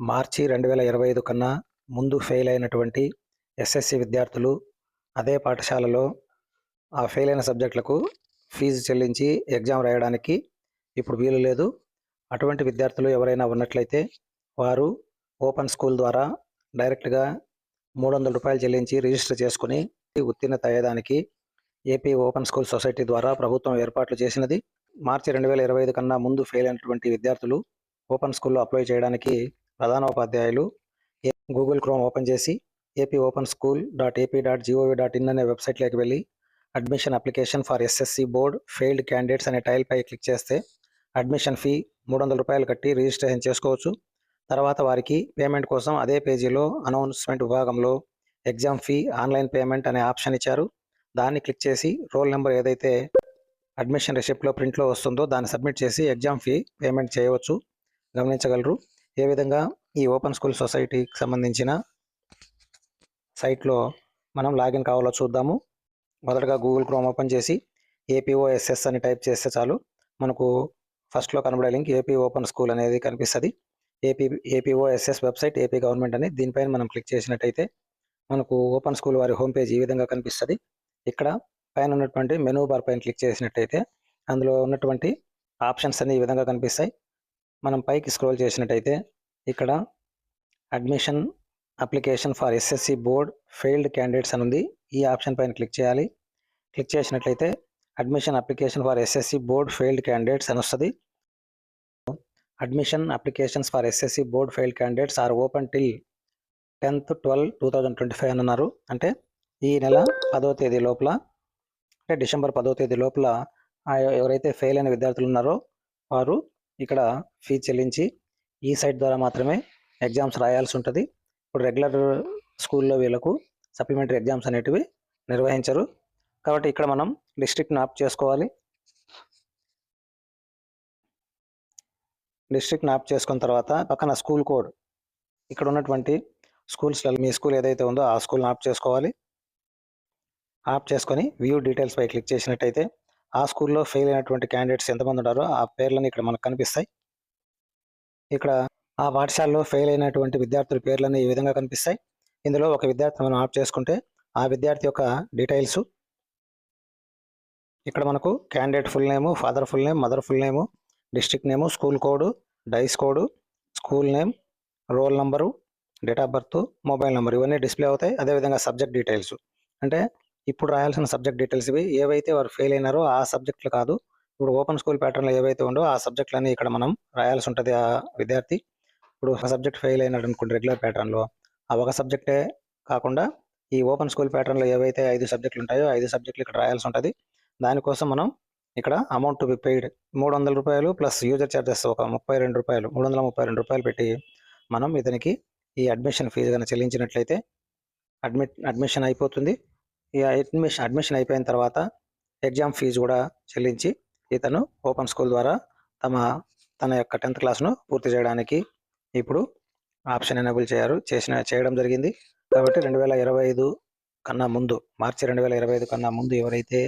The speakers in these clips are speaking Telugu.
మార్చి రెండు వేల ఇరవై ఐదు కన్నా ముందు ఫెయిల్ అయినటువంటి ఎస్ఎస్సి విద్యార్థులు అదే పాఠశాలలో ఆ ఫెయిల్ అయిన సబ్జెక్టులకు ఫీజు చెల్లించి ఎగ్జామ్ రాయడానికి ఇప్పుడు వీలు లేదు. అటువంటి విద్యార్థులు ఎవరైనా ఉన్నట్లయితే వారు ఓపెన్ స్కూల్ ద్వారా డైరెక్ట్గా మూడు వందల రూపాయలు చెల్లించి రిజిస్టర్ చేసుకుని ఉత్తీర్ణత అయ్యేదానికి ఏపీ ఓపెన్ స్కూల్ సొసైటీ ద్వారా ప్రభుత్వం ఏర్పాట్లు చేసినది. మార్చి రెండు వేల ఇరవై ఐదు కన్నా ముందు ఫెయిల్ అయినటువంటి విద్యార్థులు ఓపెన్ స్కూల్లో అప్లై చేయడానికి ప్రధానోపాధ్యాయులు ఏ- గూగుల్ క్రోమ్ ఓపెన్ చేసి AP open school dot AP dot GOV dot in అనే వెబ్సైట్లోకి వెళ్ళి admission application for SSC board failed candidates అనే టైల్పై క్లిక్ చేస్తే అడ్మిషన్ ఫీ మూడు వందల రూపాయలు కట్టి రిజిస్ట్రేషన్ చేసుకోవచ్చు. తర్వాత వారికి పేమెంట్ కోసం అదే పేజీలో అనౌన్స్మెంట్ విభాగంలో ఎగ్జామ్ ఫీ ఆన్లైన్ పేమెంట్ అనే ఆప్షన్ ఇచ్చారు. దాన్ని క్లిక్ చేసి రోల్ నెంబర్ ఏదైతే అడ్మిషన్ రిసిప్ట్లో ప్రింట్లో వస్తుందో దాన్ని సబ్మిట్ చేసి ఎగ్జామ్ ఫీ పేమెంట్ చేయవచ్చు. గమనించగలరు. ఏ విధంగా ఈ ఓపెన్ స్కూల్ సొసైటీకి సంబంధించిన సైట్లో మనం లాగిన్ కావాలో చూద్దాము. మొదటగా గూగుల్ క్రోమ్ ఓపెన్ చేసి ఏపీఓఎస్ఎస్ అని టైప్ చేస్తే చాలు. మనకు ఫస్ట్లో కనబడే లింక్ ఏపీ ఓపెన్ స్కూల్ అనేది కనిపిస్తుంది. AP APOSS website AP government అని దీనిపైన మనం క్లిక్ చేసినట్టయితే మనకు ఓపెన్ స్కూల్ వారి హోమ్ పేజ్ ఈ విధంగా కనిపిస్తుంది. ఇక్కడ పైన ఉన్నటువంటి మెనూ బార్ పైన క్లిక్ చేసినట్టయితే అందులో ఉన్నటువంటి ఆప్షన్స్ అన్ని ఈ విధంగా కనిపిస్తాయి. మనం పైకి స్క్రోల్ చేసినట్టయితే ఇక్కడ admission application for SSC board failed candidates అని ఉంది. ఈ ఆప్షన్ పైన క్లిక్ చేయాలి. క్లిక్ చేసినట్లయితే admission application for SSC board failed candidates అని వస్తుంది. Admission applications for SSC board failed candidates are open till tenth twelve two thousand twenty five అన్నారు. అంటే ఈ నెల పదో తేదీ లోపల అంటే డిసెంబర్ పదో తేదీ లోపల ఎవరైతే ఫెయిల్ అయిన విద్యార్థులు ఉన్నారో వారు ఇక్కడ ఫీ చెల్లించి ఈ సైట్ ద్వారా మాత్రమే ఎగ్జామ్స్ రాయాల్సి ఉంటుంది ఇప్పుడు రెగ్యులర్ స్కూల్లో వీళ్ళకు సప్లిమెంటరీ ఎగ్జామ్స్ అనేటివి నిర్వహించరు. కాబట్టి ఇక్కడ మనం డిస్ట్రిక్ట్ని ఆప్ చేసుకోవాలి. డిస్ట్రిక్ట్ని ఆప్ చేసుకున్న తర్వాత పక్కన స్కూల్ కోడ్ ఇక్కడ ఉన్నటువంటి స్కూల్స్లో మీ స్కూల్ ఏదైతే ఉందో ఆ స్కూల్ని ఆప్ చేసుకోవాలి. ఆప్ చేసుకొని వ్యూ డీటెయిల్స్పై క్లిక్ చేసినట్టయితే ఆ స్కూల్లో ఫెయిల్ అయినటువంటి క్యాండిడేట్స్ ఎంతమంది ఉన్నారో ఆ పేర్లను ఇక్కడ మనకు కనిపిస్తాయి. ఇక్కడ ఆ పాఠశాలలో ఫెయిల్ అయినటువంటి విద్యార్థుల పేర్లన్నీ ఈ విధంగా కనిపిస్తాయి. ఇందులో ఒక విద్యార్థి మనం ఆప్ చేసుకుంటే ఆ విద్యార్థి యొక్క డీటెయిల్స్. ఇక్కడ మనకు candidate full name father full name mother full name district name school code DISE code school name roll number date of birth mobile number ఇవన్నీ డిస్ప్లే అవుతాయి. అదేవిధంగా సబ్జెక్ట్ డీటెయిల్స్. అంటే ఇప్పుడు రాయాల్సిన సబ్జెక్ట్ డీటెయిల్స్ ఇవి. ఏవైతే వారు ఫెయిల్ అయినారో ఆ సబ్జెక్టులు కాదు. ఇప్పుడు ఓపెన్ స్కూల్ ప్యాటర్న్లో ఏవైతే ఉండో ఆ సబ్జెక్టులన్నీ ఇక్కడ మనం రాయాల్సి ఉంటుంది ఆ విద్యార్థి. ఇప్పుడు ఒక సబ్జెక్ట్ ఫెయిల్ అయినాడు అనుకోండి రెగ్యులర్ ప్యాటర్న్లో. ఆ ఒక సబ్జెక్టే కాకుండా ఈ ఓపెన్ స్కూల్ ప్యాటర్న్లో ఏవైతే ఐదు సబ్జెక్టులు ఉంటాయో ఐదు సబ్జెక్టులు ఇక్కడ రాయాల్సి ఉంటుంది. దానికోసం మనం ఇక్కడ అమౌంట్ టు బి పెయిడ్ మూడు వందల రూపాయలు ప్లస్ యూజర్ ఛార్జెస్ ఒక ముప్పై రెండు రూపాయలు మూడు వందల ముప్పై రెండు రూపాయలు పెట్టి మనం ఇతనికి ఈ అడ్మిషన్ ఫీజు కానీ చెల్లించినట్లయితే అడ్మిట్ అడ్మిషన్ అయిపోతుంది. ఈ అడ్మిషన్ అడ్మిషన్ అయిపోయిన తర్వాత ఎగ్జామ్ ఫీజు కూడా చెల్లించి ఇతను ఓపెన్ స్కూల్ ద్వారా తమ తన యొక్క టెన్త్ క్లాస్ను పూర్తి చేయడానికి ఇప్పుడు ఆప్షన్ ఎనేబుల్ చేయారు చేసిన చేయడం జరిగింది. కాబట్టి రెండు వేల ఇరవై ఐదు కన్నా ముందు మార్చి రెండు వేల ఇరవై ఐదు కన్నా ముందు ఎవరైతే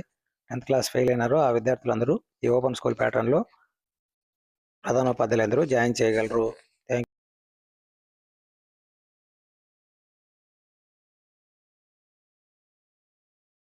టెన్త్ క్లాస్ ఫెయిల్ అయినారో ఆ విద్యార్థులందరూ ఈ ఓపెన్ స్కూల్ ప్యాటర్న్లో ప్రధానోపాధ్యాయులందరూ జాయిన్ చేయగలరు.